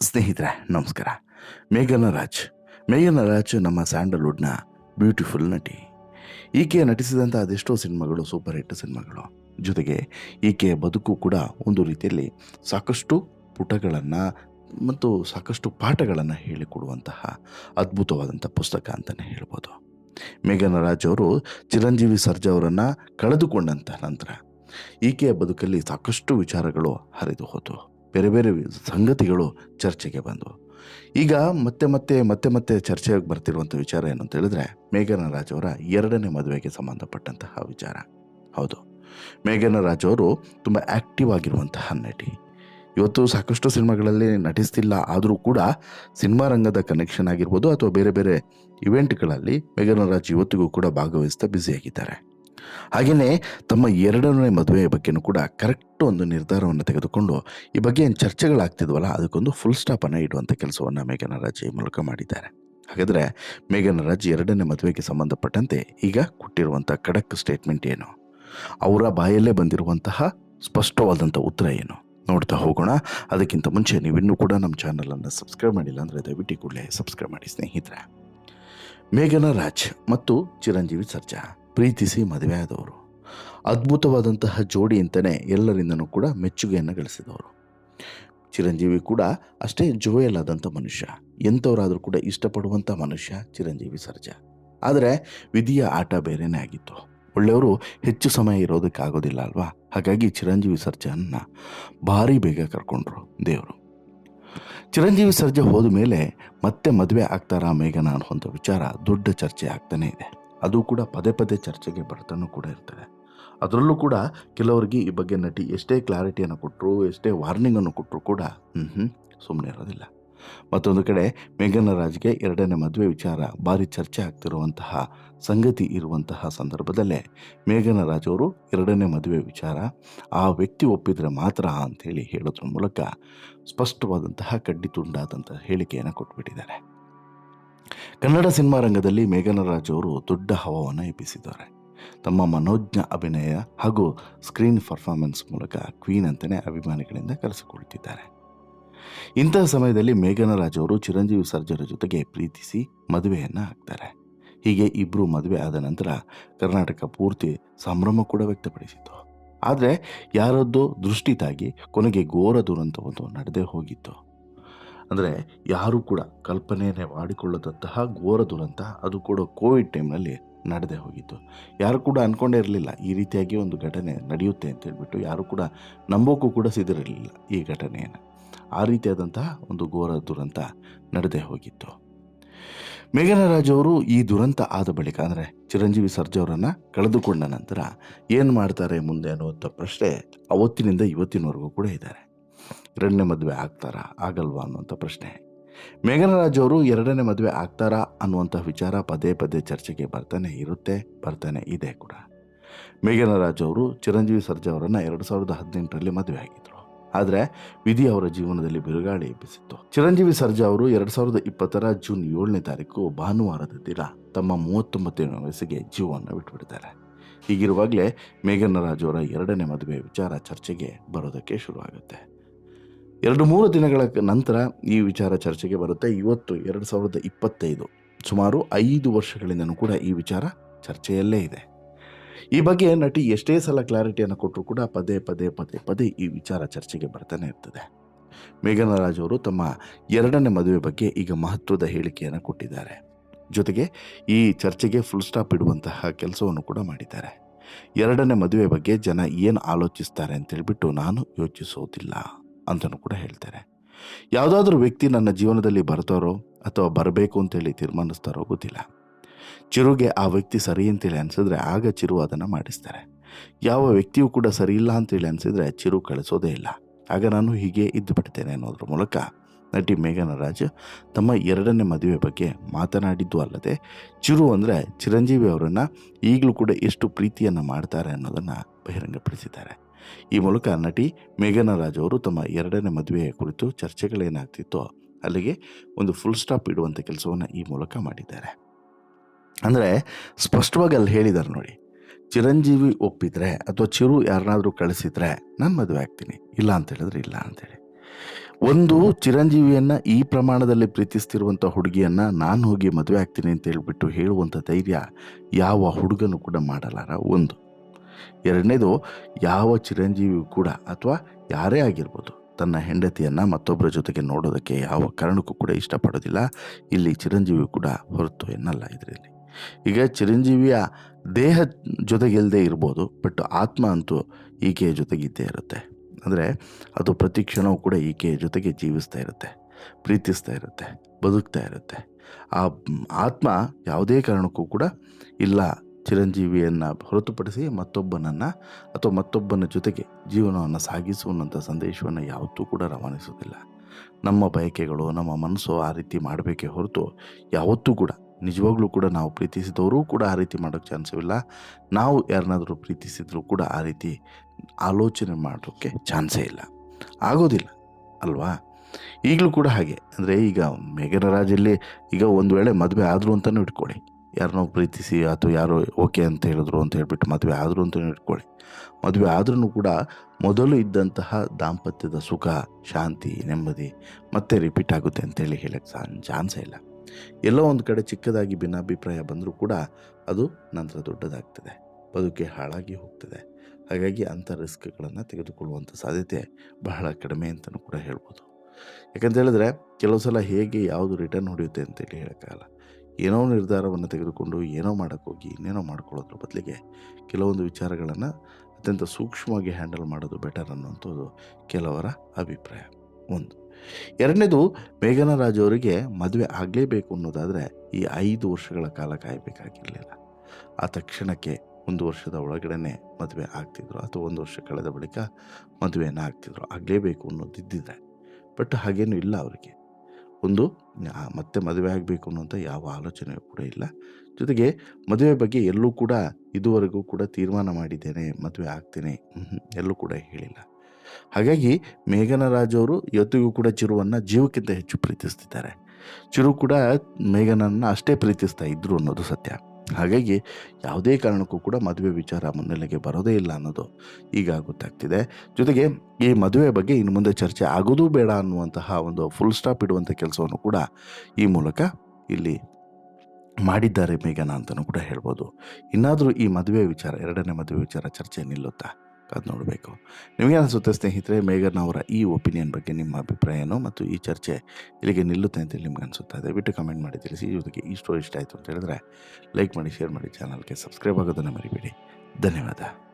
ಸ್ನೇಹಿತರೆ, ನಮಸ್ಕಾರ. ಮೇಘನ ರಾಜ್. ಮೇಘನ ರಾಜ್ ನಮ್ಮ ಸ್ಯಾಂಡಲ್ವುಡ್ನ ಬ್ಯೂಟಿಫುಲ್ ನಟಿ. ಈಕೆ ನಟಿಸಿದಂಥ ಅದೆಷ್ಟೋ ಸಿನಿಮಾಗಳು ಸೂಪರ್ ಹಿಟ್ ಸಿನಿಮಾಗಳು. ಜೊತೆಗೆ ಈಕೆಯ ಬದುಕು ಕೂಡ ಒಂದು ರೀತಿಯಲ್ಲಿ ಸಾಕಷ್ಟು ಪುಟಗಳನ್ನು ಮತ್ತು ಸಾಕಷ್ಟು ಪಾಠಗಳನ್ನು ಹೇಳಿಕೊಡುವಂತಹ ಅದ್ಭುತವಾದಂಥ ಪುಸ್ತಕ ಅಂತಲೇ ಹೇಳ್ಬೋದು. ಮೇಘನ ರಾಜ್ ಅವರು ಚಿರಂಜೀವಿ ಸರ್ಜಾ ಅವರನ್ನು ಕಳೆದುಕೊಂಡಂಥ ನಂತರ ಈಕೆಯ ಬದುಕಲ್ಲಿ ಸಾಕಷ್ಟು ವಿಚಾರಗಳು ಹರಿದು ಹೋದವು ಬೇರೆ ಬೇರೆ ಸಂಗತಿಗಳು ಚರ್ಚೆಗೆ ಬಂದವು. ಈಗ ಮತ್ತೆ ಮತ್ತೆ ಮತ್ತೆ ಮತ್ತೆ ಚರ್ಚೆಗೆ ಬರ್ತಿರುವಂಥ ವಿಚಾರ ಏನು ಅಂತ ಹೇಳಿದ್ರೆ ಮೇಘನ ರಾಜ್ ಅವರ ಎರಡನೇ ಮದುವೆಗೆ ಸಂಬಂಧಪಟ್ಟಂತಹ ವಿಚಾರ. ಹೌದು. ಮೇಘನ ರಾಜ್ ಅವರು ತುಂಬ ಆ್ಯಕ್ಟಿವ್ ಆಗಿರುವಂತಹ ನಟಿ. ಇವತ್ತು ಸಾಕಷ್ಟು ಸಿನಿಮಾಗಳಲ್ಲಿ ನಟಿಸ್ತಿಲ್ಲ, ಆದರೂ ಕೂಡ ಸಿನಿಮಾ ರಂಗದ ಕನೆಕ್ಷನ್ ಆಗಿರ್ಬೋದು ಅಥವಾ ಬೇರೆ ಬೇರೆ ಇವೆಂಟ್ಗಳಲ್ಲಿ ಮೇಘನ ರಾಜ್ ಇವತ್ತಿಗೂ ಕೂಡ ಭಾಗವಹಿಸ್ತಾ ಬ್ಯುಸಿಯಾಗಿದ್ದಾರೆ ಹಾಗೆಯೇ ತಮ್ಮ ಎರಡನೇ ಮದುವೆಯ ಬಗ್ಗೆನೂ ಕೂಡ ಕರೆಕ್ಟ್ ಒಂದು ನಿರ್ಧಾರವನ್ನು ತೆಗೆದುಕೊಂಡು ಈ ಬಗ್ಗೆ ಏನು ಚರ್ಚೆಗಳಾಗ್ತಿದ್ವಲ್ಲ, ಅದಕ್ಕೊಂದು ಫುಲ್ ಸ್ಟಾಪನ್ನು ಇಡುವಂಥ ಕೆಲಸವನ್ನು ಮೇಘನ ರಾಜ್ ಈ ಮೂಲಕ ಮಾಡಿದ್ದಾರೆ. ಹಾಗಾದರೆ ಮೇಘನ ರಾಜ್ ಎರಡನೇ ಮದುವೆಗೆ ಸಂಬಂಧಪಟ್ಟಂತೆ ಈಗ ಕೊಟ್ಟಿರುವಂಥ ಖಡಕ್ ಸ್ಟೇಟ್ಮೆಂಟ್ ಏನು? ಅವರ ಬಾಯಲ್ಲೇ ಬಂದಿರುವಂತಹ ಸ್ಪಷ್ಟವಾದಂಥ ಉತ್ತರ ಏನು? ನೋಡ್ತಾ ಹೋಗೋಣ. ಅದಕ್ಕಿಂತ ಮುಂಚೆ ನೀವಿನ್ನೂ ಕೂಡ ನಮ್ಮ ಚಾನಲನ್ನು ಸಬ್ಸ್ಕ್ರೈಬ್ ಮಾಡಿಲ್ಲ ಅಂದರೆ ದಯವಿಟ್ಟು ಕೂಡಲೇ ಸಬ್ಸ್ಕ್ರೈಬ್ ಮಾಡಿ ಸ್ನೇಹಿತರೆ. ಮೇಘನ ರಾಜ್ ಮತ್ತು ಚಿರಂಜೀವಿ ಸರ್ಜಾ. ಪ್ರೀತಿಸಿ ಮದುವೆಯಾದವರು. ಅದ್ಭುತವಾದಂತಹ ಜೋಡಿ ಅಂತಲೇ ಎಲ್ಲರಿಂದನೂ ಕೂಡ ಮೆಚ್ಚುಗೆಯನ್ನು ಗಳಿಸಿದವರು. ಚಿರಂಜೀವಿ ಕೂಡ ಅಷ್ಟೇ ಜೋಯಲ್ ಆದಂಥ ಮನುಷ್ಯ. ಎಂಥವರಾದರೂ ಕೂಡ ಇಷ್ಟಪಡುವಂಥ ಮನುಷ್ಯ ಚಿರಂಜೀವಿ ಸರ್ಜಾ. ಆದರೆ ವಿಧಿಯ ಆಟ ಬೇರೆಯೇ ಆಗಿತ್ತು. ಒಳ್ಳೆಯವರು ಹೆಚ್ಚು ಸಮಯ ಇರೋದಕ್ಕಾಗೋದಿಲ್ಲ ಅಲ್ವಾ? ಹಾಗಾಗಿ ಚಿರಂಜೀವಿ ಸರ್ಜಾನ ಭಾರಿ ಬೇಗ ಕರ್ಕೊಂಡ್ರು ದೇವರು. ಚಿರಂಜೀವಿ ಸರ್ಜಾ ಹೋದ ಮೇಲೆ ಮತ್ತೆ ಮದುವೆ ಆಗ್ತಾರಾ ಮೇಘನ ಅನ್ನುವಂಥ ವಿಚಾರ ದೊಡ್ಡ ಚರ್ಚೆ ಆಗ್ತಾನೇ ಇದೆ. ಅದು ಕೂಡ ಪದೇ ಪದೇ ಚರ್ಚೆಗೆ ಬರ್ತಾನೂ ಕೂಡ ಇರ್ತದೆ. ಅದರಲ್ಲೂ ಕೂಡ ಕೆಲವರಿಗೆ ಈ ಬಗ್ಗೆ ನಟಿ ಎಷ್ಟೇ ಕ್ಲಾರಿಟಿಯನ್ನು ಕೊಟ್ಟರು ಎಷ್ಟೇ ವಾರ್ನಿಂಗನ್ನು ಕೊಟ್ಟರು ಕೂಡ ಹ್ಞೂ ಹ್ಞೂ ಸುಮ್ಮನೆ ಇರೋದಿಲ್ಲ. ಮತ್ತೊಂದು ಕಡೆ ಮೇಘನ ರಾಜ್ಗೆ ಎರಡನೇ ಮದುವೆ ವಿಚಾರ ಭಾರಿ ಚರ್ಚೆ ಆಗ್ತಿರುವಂತಹ ಸಂಗತಿ ಇರುವಂತಹ ಸಂದರ್ಭದಲ್ಲೇ ಮೇಘನ ರಾಜ್ ಅವರು ಎರಡನೇ ಮದುವೆ ವಿಚಾರ ಆ ವ್ಯಕ್ತಿ ಒಪ್ಪಿದರೆ ಮಾತ್ರ ಅಂತ ಹೇಳಿ ಹೇಳೋದ್ರ ಮೂಲಕ ಸ್ಪಷ್ಟವಾದಂತಹ ಕಡ್ಡಿ ತುಂಡಾದಂತಹ ಹೇಳಿಕೆಯನ್ನು ಕೊಟ್ಬಿಟ್ಟಿದ್ದಾರೆ. ಕನ್ನಡ ಸಿನಿಮಾ ರಂಗದಲ್ಲಿ ಮೇಘನ ರಾಜ್ ಅವರು ದೊಡ್ಡ ಹವವನ್ನು ಎಬ್ಬಿಸಿದ್ದಾರೆ. ತಮ್ಮ ಮನೋಜ್ಞ ಅಭಿನಯ ಹಾಗೂ ಸ್ಕ್ರೀನ್ ಪರ್ಫಾರ್ಮೆನ್ಸ್ ಮೂಲಕ ಕ್ವೀನ್ ಅಂತಲೇ ಅಭಿಮಾನಿಗಳಿಂದ ಕರೆಸಿಕೊಳ್ತಿದ್ದಾರೆ ಇಂತಹ ಸಮಯದಲ್ಲಿ ಮೇಘನ ರಾಜ್ ಅವರು ಚಿರಂಜೀವಿ ಸರ್ಜರ ಜೊತೆಗೆ ಪ್ರೀತಿಸಿ ಮದುವೆಯನ್ನು ಹಾಕ್ತಾರೆ. ಹೀಗೆ ಇಬ್ಬರು ಮದುವೆ ಆದ ನಂತರ ಕರ್ನಾಟಕ ಪೂರ್ತಿ ಸಂಭ್ರಮ ಕೂಡ ವ್ಯಕ್ತಪಡಿಸಿತು ಆದರೆ ಯಾರದ್ದೋ ದೃಷ್ಟಿ ತಾಗಿ ಕೊನೆಗೆ ಘೋರ ದುರಂತವೊಂದು ನಡೆದೇ ಹೋಗಿತ್ತು. ಅಂದರೆ ಯಾರೂ ಕೂಡ ಕಲ್ಪನೆಯನ್ನೇ ಮಾಡಿಕೊಳ್ಳದಂತಹ ಘೋರ ದುರಂತ ಅದು ಕೂಡ ಕೋವಿಡ್ ಟೈಮ್ನಲ್ಲಿ ನಡೆದೇ ಹೋಗಿತ್ತು. ಯಾರು ಕೂಡ ಅಂದ್ಕೊಂಡೇ ಇರಲಿಲ್ಲ, ಈ ರೀತಿಯಾಗಿ ಒಂದು ಘಟನೆ ನಡೆಯುತ್ತೆ ಅಂತ ಹೇಳ್ಬಿಟ್ಟು ಯಾರು ಕೂಡ ನಂಬೋಕ್ಕೂ ಕೂಡ ಸಿದ್ಧರಿರಲಿಲ್ಲ ಈ ಘಟನೆಯನ್ನು. ಆ ರೀತಿಯಾದಂತಹ ಒಂದು ಘೋರ ದುರಂತ ನಡೆದೇ ಹೋಗಿತ್ತು. ಮೇಘನ ರಾಜ್ ಅವರು ಈ ದುರಂತ ಆದ ಬಳಿಕ ಅಂದರೆ ಚಿರಂಜೀವಿ ಸರ್ಜಾ ಅವರನ್ನು ಕಳೆದುಕೊಂಡ ನಂತರ ಏನು ಮಾಡ್ತಾರೆ ಮುಂದೆ ಅನ್ನುವಂಥ ಪ್ರಶ್ನೆ ಅವತ್ತಿನಿಂದ ಇವತ್ತಿನವರೆಗೂ ಕೂಡ ಇದ್ದಾರೆ. ಎರಡನೇ ಮದುವೆ ಆಗ್ತಾರಾ? ಆಗಲ್ವಾ ಅನ್ನುವಂಥ ಪ್ರಶ್ನೆ. ಮೇಘನರಾಜ್ ಅವರು ಎರಡನೇ ಮದುವೆ ಆಗ್ತಾರಾ ಅನ್ನುವಂಥ ವಿಚಾರ ಪದೇ ಪದೇ ಚರ್ಚೆಗೆ ಬರ್ತಾನೆ ಇರುತ್ತೆ, ಬರ್ತಾನೆ ಇದೆ ಕೂಡ. ಮೇಘನರಾಜ್ ಅವರು ಚಿರಂಜೀವಿ ಸರ್ಜಾ ಅವರನ್ನು ಎರಡು ಸಾವಿರದ ಹದಿನೆಂಟರಲ್ಲಿ ಮದುವೆ ಆಗಿದ್ರು. ಆದರೆ ವಿಧಿ ಅವರ ಜೀವನದಲ್ಲಿ ಬಿರುಗಾಳಿ ಎಬ್ಬಿಸಿತ್ತು. ಚಿರಂಜೀವಿ ಸರ್ಜಾ ಅವರು ಎರಡು ಸಾವಿರದ ಇಪ್ಪತ್ತರ ಜೂನ್ ಏಳನೇ ತಾರೀಕು ಭಾನುವಾರದ ದಿನ ತಮ್ಮ ಮೂವತ್ತೊಂಬತ್ತನೇ ವಯಸ್ಸಿಗೆ ಜೀವವನ್ನು ಬಿಟ್ಟುಬಿಡ್ತಾರೆ ಹೀಗಿರುವಾಗಲೇ ಮೇಘನರಾಜ್ ಅವರ ಎರಡನೇ ಮದುವೆ ವಿಚಾರ ಚರ್ಚೆಗೆ ಬರೋದಕ್ಕೆ ಶುರುವಾಗುತ್ತೆ. ಎರಡು ಮೂರು ದಿನಗಳ ನಂತರ ಈ ವಿಚಾರ ಚರ್ಚೆಗೆ ಬರುತ್ತೆ. ಇವತ್ತು ಎರಡು ಸಾವಿರದ ಇಪ್ಪತ್ತೈದು, ಸುಮಾರು ಐದು ವರ್ಷಗಳಿಂದನೂ ಕೂಡ ಈ ವಿಚಾರ ಚರ್ಚೆಯಲ್ಲೇ ಇದೆ. ಈ ಬಗ್ಗೆ ನಟಿ ಎಷ್ಟೇ ಸಲ ಕ್ಲಾರಿಟಿಯನ್ನು ಕೊಟ್ಟರು ಕೂಡ ಪದೇ ಪದೇ ಪದೇ ಪದೇ ಈ ವಿಚಾರ ಚರ್ಚೆಗೆ ಬರ್ತಾನೆ ಇರ್ತದೆ. ಮೇಘನರಾಜ್ ಅವರು ತಮ್ಮ ಎರಡನೇ ಮದುವೆ ಬಗ್ಗೆ ಈಗ ಮಹತ್ವದ ಹೇಳಿಕೆಯನ್ನು ಕೊಟ್ಟಿದ್ದಾರೆ. ಜೊತೆಗೆ ಈ ಚರ್ಚೆಗೆ ಫುಲ್ ಸ್ಟಾಪ್ ಇಡುವಂತಹ ಕೆಲಸವನ್ನು ಕೂಡ ಮಾಡಿದ್ದಾರೆ. ಎರಡನೇ ಮದುವೆ ಬಗ್ಗೆ ಜನ ಏನು ಆಲೋಚಿಸ್ತಾರೆ ಅಂತೇಳ್ಬಿಟ್ಟು ನಾನು ಯೋಚಿಸೋದಿಲ್ಲ. ಅಂತಲೂ ಕೂಡ ಹೇಳ್ತಾರೆ. ಯಾವುದಾದ್ರೂ ವ್ಯಕ್ತಿ ನನ್ನ ಜೀವನದಲ್ಲಿ ಬರ್ತಾರೋ ಅಥವಾ ಬರಬೇಕು ಅಂತೇಳಿ ತೀರ್ಮಾನಿಸ್ತಾರೋ ಗೊತ್ತಿಲ್ಲ. ಚಿರುಗೆ ಆ ವ್ಯಕ್ತಿ ಸರಿ ಅಂತೇಳಿ ಅನಿಸಿದ್ರೆ ಆಗ ಚಿರು ಅದನ್ನು ಮಾಡಿಸ್ತಾರೆ. ಯಾವ ವ್ಯಕ್ತಿಯೂ ಕೂಡ ಸರಿ ಇಲ್ಲ ಅಂತೇಳಿ ಅನಿಸಿದ್ರೆ ಚಿರು ಕಳಿಸೋದೇ ಇಲ್ಲ. ಆಗ ನಾನು ಹೀಗೆ ಇದ್ದು ಬಿಡ್ತೇನೆ ಅನ್ನೋದ್ರ ಮೂಲಕ ನಟಿ ಮೇಘನ ರಾಜ್ ತಮ್ಮ ಎರಡನೇ ಮದುವೆ ಬಗ್ಗೆ ಮಾತನಾಡಿದ್ದು ಅಲ್ಲದೆ ಚಿರು ಅಂದರೆ ಚಿರಂಜೀವಿ ಅವರನ್ನು ಈಗಲೂ ಕೂಡ ಎಷ್ಟು ಪ್ರೀತಿಯನ್ನು ಮಾಡ್ತಾರೆ ಅನ್ನೋದನ್ನು ಬಹಿರಂಗಪಡಿಸಿದ್ದಾರೆ. ಈ ಮೂಲಕ ನಟಿ ಮೇಘನಾ ರಾಜ್ ಅವರು ತಮ್ಮ ಎರಡನೇ ಮದುವೆಯ ಕುರಿತು ಚರ್ಚೆಗಳೇನಾಗ್ತಿತ್ತೋ ಅಲ್ಲಿಗೆ ಒಂದು ಫುಲ್ ಸ್ಟಾಪ್ ಇಡುವಂಥ ಕೆಲಸವನ್ನು ಈ ಮೂಲಕ ಮಾಡಿದ್ದಾರೆ. ಅಂದರೆ ಸ್ಪಷ್ಟವಾಗಿ ಅಲ್ಲಿ ಹೇಳಿದ್ದಾರೆ ನೋಡಿ, ಚಿರಂಜೀವಿ ಒಪ್ಪಿದರೆ ಅಥವಾ ಚಿರು ಯಾರನ್ನಾದರೂ ಕಳಿಸಿದ್ರೆ ನಾನು ಮದುವೆ ಆಗ್ತೀನಿ, ಇಲ್ಲ ಅಂತ ಹೇಳಿದ್ರೆ ಇಲ್ಲ ಅಂತೇಳಿ ಒಂದು, ಚಿರಂಜೀವಿಯನ್ನು ಈ ಪ್ರಮಾಣದಲ್ಲಿ ಪ್ರೀತಿಸ್ತಿರುವಂಥ ಹುಡುಗಿಯನ್ನು ನಾನು ಹೋಗಿ ಮದುವೆ ಆಗ್ತೀನಿ ಅಂತ ಹೇಳ್ಬಿಟ್ಟು ಹೇಳುವಂಥ ಧೈರ್ಯ ಯಾವ ಹುಡುಗನು ಕೂಡ ಮಾಡಲಾರ. ಒಂದು ಎರಡನೇದು ಯಾವ ಚಿರಂಜೀವಿ ಕೂಡ ಅಥವಾ ಯಾರೇ ಆಗಿರ್ಬೋದು ತನ್ನ ಹೆಂಡತಿಯನ್ನು ಮತ್ತೊಬ್ಬರ ಜೊತೆಗೆ ನೋಡೋದಕ್ಕೆ ಯಾವ ಕಾರಣಕ್ಕೂ ಕೂಡ ಇಷ್ಟಪಡೋದಿಲ್ಲ. ಇಲ್ಲಿ ಚಿರಂಜೀವಿ ಕೂಡ ಹೊರತು ಎನ್ನಲ್ಲ ಇದರಲ್ಲಿ. ಈಗ ಚಿರಂಜೀವಿಯ ದೇಹ ಜೊತೆಗಿಲ್ಲದೆ ಇರ್ಬೋದು, ಬಟ್ ಆತ್ಮ ಅಂತೂ ಈಕೆಯ ಜೊತೆಗಿದ್ದೇ ಇರುತ್ತೆ. ಅಂದರೆ ಅದು ಪ್ರತಿ ಕ್ಷಣವೂ ಕೂಡ ಈಕೆಯ ಜೊತೆಗೆ ಜೀವಿಸ್ತಾ ಇರುತ್ತೆ, ಪ್ರೀತಿಸ್ತಾ ಇರುತ್ತೆ, ಬದುಕ್ತಾ ಇರುತ್ತೆ. ಆ, ಆತ್ಮ ಯಾವುದೇ ಕಾರಣಕ್ಕೂ ಕೂಡ ಇಲ್ಲ ಚಿರಂಜೀವಿಯನ್ನು ಹೊರತುಪಡಿಸಿ ಮತ್ತೊಬ್ಬನನ್ನು ಅಥವಾ ಮತ್ತೊಬ್ಬನ ಜೊತೆಗೆ ಜೀವನವನ್ನು ಸಾಗಿಸುವಂಥ ಸಂದೇಶವನ್ನು ಯಾವತ್ತೂ ಕೂಡ ರವಾನಿಸೋದಿಲ್ಲ ನಮ್ಮ ಬಯಕೆಗಳು, ನಮ್ಮ ಮನಸ್ಸು ಆ ರೀತಿ ಮಾಡಬೇಕೇ ಹೊರತು ಯಾವತ್ತೂ ಕೂಡ, ನಿಜವಾಗ್ಲೂ ಕೂಡ ನಾವು ಪ್ರೀತಿಸಿದವರು ಕೂಡ ಆ ರೀತಿ ಮಾಡೋಕ್ಕೆ ಚಾನ್ಸವಿಲ್ಲ. ನಾವು ಯಾರನ್ನಾದರೂ ಪ್ರೀತಿಸಿದರೂ ಕೂಡ ಆ ರೀತಿ ಆಲೋಚನೆ ಮಾಡೋಕ್ಕೆ ಚಾನ್ಸೇ ಇಲ್ಲ. ಆಗೋದಿಲ್ಲ, ಅಲ್ವಾ? ಈಗಲೂ ಕೂಡ ಹಾಗೆ. ಅಂದರೆ ಈಗ ಮೇಘನ ರಾಜಲ್ಲಿ ಈಗ ಒಂದು ವೇಳೆ ಮದುವೆ ಆದರೂ ಅಂತಲೂ ಇಟ್ಕೊಳ್ಳಿ. ಯಾರನ್ನೋ ಪ್ರೀತಿಸಿ ಅಥವಾ ಯಾರೋ ಓಕೆ ಅಂತ ಹೇಳಿದ್ರು ಅಂತ ಹೇಳಿಬಿಟ್ಟು ಮದುವೆ ಆದರು ಅಂತ ಇಟ್ಕೊಳ್ಳಿ. ಮದುವೆ ಆದ್ರೂ ಕೂಡ ಮೊದಲು ಇದ್ದಂತಹ ದಾಂಪತ್ಯದ ಸುಖ, ಶಾಂತಿ, ನೆಮ್ಮದಿ ಮತ್ತೆ ರಿಪೀಟ್ ಆಗುತ್ತೆ ಅಂತೇಳಿ ಹೇಳಕ್ಕೆ ಚಾನ್ಸೇ ಇಲ್ಲ. ಎಲ್ಲೋ ಒಂದು ಕಡೆ ಚಿಕ್ಕದಾಗಿ ಭಿನ್ನಾಭಿಪ್ರಾಯ ಬಂದರೂ ಕೂಡ ಅದು ನಂತರ ದೊಡ್ಡದಾಗ್ತದೆ. ಬದುಕೆ ಹಾಳಾಗಿ ಹೋಗ್ತದೆ. ಹಾಗಾಗಿ ಅಂಥ ರಿಸ್ಕ್ಗಳನ್ನು ತೆಗೆದುಕೊಳ್ಳುವಂಥ ಸಾಧ್ಯತೆ ಬಹಳ ಕಡಿಮೆ ಅಂತಲೂ ಕೂಡ ಹೇಳ್ಬೋದು. ಯಾಕಂತ ಹೇಳಿದ್ರೆ ಕೆಲವು ಸಲ ಹೇಗೆ ಯಾವುದು ರಿಟರ್ನ್ ಹೊಡೆಯುತ್ತೆ ಅಂತೇಳಿ ಹೇಳೋಕ್ಕಾಗಲ್ಲ. ಏನೋ ನಿರ್ಧಾರವನ್ನು ತೆಗೆದುಕೊಂಡು ಏನೋ ಮಾಡೋಕ್ಕೋಗಿ ಇನ್ನೇನೋ ಮಾಡ್ಕೊಳ್ಳೋದ್ರ ಬದಲಿಗೆ ಕೆಲವೊಂದು ವಿಚಾರಗಳನ್ನು ಅತ್ಯಂತ ಸೂಕ್ಷ್ಮವಾಗಿ ಹ್ಯಾಂಡಲ್ ಮಾಡೋದು ಬೆಟರ್ ಅನ್ನುವಂಥದ್ದು ಕೆಲವರ ಅಭಿಪ್ರಾಯ. ಒಂದು. ಎರಡನೇದು, ಮೇಘನ ರಾಜವರಿಗೆ ಮದುವೆ ಆಗಲೇಬೇಕು ಅನ್ನೋದಾದರೆ ಈ ಐದು ವರ್ಷಗಳ ಕಾಲ ಕಾಯಬೇಕಾಗಿರಲಿಲ್ಲ. ಆ ತಕ್ಷಣಕ್ಕೆ ಒಂದು ವರ್ಷದ ಒಳಗಡೆ ಮದುವೆ ಆಗ್ತಿದ್ರು, ಅಥವಾ ಒಂದು ವರ್ಷ ಕಳೆದ ಬಳಿಕ ಮದುವೆಯನ್ನು ಆಗ್ತಿದ್ರು, ಆಗಲೇಬೇಕು ಅನ್ನೋದಿದ್ದಿದ್ರೆ. ಬಟ್ ಹಾಗೇನೂ ಇಲ್ಲ ಅವರಿಗೆ. ಒಂದು ಮತ್ತೆ ಮದುವೆ ಆಗಬೇಕು ಅನ್ನೋಂಥ ಯಾವ ಆಲೋಚನೆ ಕೂಡ ಇಲ್ಲ. ಜೊತೆಗೆ ಮದುವೆ ಬಗ್ಗೆ ಎಲ್ಲೂ ಕೂಡ ಇದುವರೆಗೂ ಕೂಡ ತೀರ್ಮಾನ ಮಾಡಿದ್ದೇನೆ, ಮದುವೆ ಆಗ್ತೇನೆ ಎಲ್ಲೂ ಕೂಡ ಹೇಳಿಲ್ಲ. ಹಾಗಾಗಿ ಮೇಘನ ರಾಜವರು ಇವತ್ತಿಗೂ ಕೂಡ ಚಿರುವನ್ನು ಜೀವಕ್ಕಿಂತ ಹೆಚ್ಚು ಪ್ರೀತಿಸ್ತಿದ್ದಾರೆ. ಚಿರು ಕೂಡ ಮೇಘನನ್ನು ಅಷ್ಟೇ ಪ್ರೀತಿಸ್ತಾ ಇದ್ರು ಅನ್ನೋದು ಸತ್ಯ. ಹಾಗಾಗಿ ಯಾವುದೇ ಕಾರಣಕ್ಕೂ ಕೂಡ ಮದುವೆ ವಿಚಾರ ಮುನ್ನೆಲೆಗೆ ಬರೋದೇ ಇಲ್ಲ ಅನ್ನೋದು ಈಗ ಗೊತ್ತಾಗ್ತಿದೆ. ಜೊತೆಗೆ ಈ ಮದುವೆ ಬಗ್ಗೆ ಇನ್ನು ಮುಂದೆ ಚರ್ಚೆ ಆಗೋದು ಬೇಡ ಅನ್ನುವಂತಹ ಒಂದು ಫುಲ್ ಸ್ಟಾಪ್ ಇಡುವಂಥ ಕೆಲಸವನ್ನು ಕೂಡ ಈ ಮೂಲಕ ಇಲ್ಲಿ ಮಾಡಿದ್ದಾರೆ ಮೇಘನ ಅಂತಲೂ ಕೂಡ ಹೇಳ್ಬೋದು. ಇನ್ನಾದರೂ ಈ ಮದುವೆ ವಿಚಾರ, ಎರಡನೇ ಮದುವೆ ವಿಚಾರ ಚರ್ಚೆ ನಿಲ್ಲುತ್ತಾ? ಕಾದು ನೋಡಬೇಕು. ನಿಮಗೆ ಅನಿಸುತ್ತೆ ಸ್ನೇಹಿತರೆ, ಮೇಘನ್ ಅವರ ಈ ಒಪಿನಿಯನ್ ಬಗ್ಗೆ ನಿಮ್ಮ ಅಭಿಪ್ರಾಯ ಏನು ಮತ್ತು ಈ ಚರ್ಚೆ ಇಲ್ಲಿಗೆ ನಿಲ್ಲುತ್ತೆ ಅಂತ ನಿಮ್ಗೆ ಅನಿಸುತ್ತೆ ದಯವಿಟ್ಟು ಕಮೆಂಟ್ ಮಾಡಿ ತಿಳಿಸಿ. ಇದಕ್ಕೆ ಈ ಸ್ಟೋರಿ ಇಷ್ಟ ಆಯಿತು ಅಂತ ಹೇಳಿದ್ರೆ ಲೈಕ್ ಮಾಡಿ ಶೇರ್ ಮಾಡಿ ಚಾನಲ್ಗೆ ಸಬ್ಸ್ಕ್ರೈಬ್ ಆಗೋದನ್ನು ಮರಿಬೇಡಿ. ಧನ್ಯವಾದ.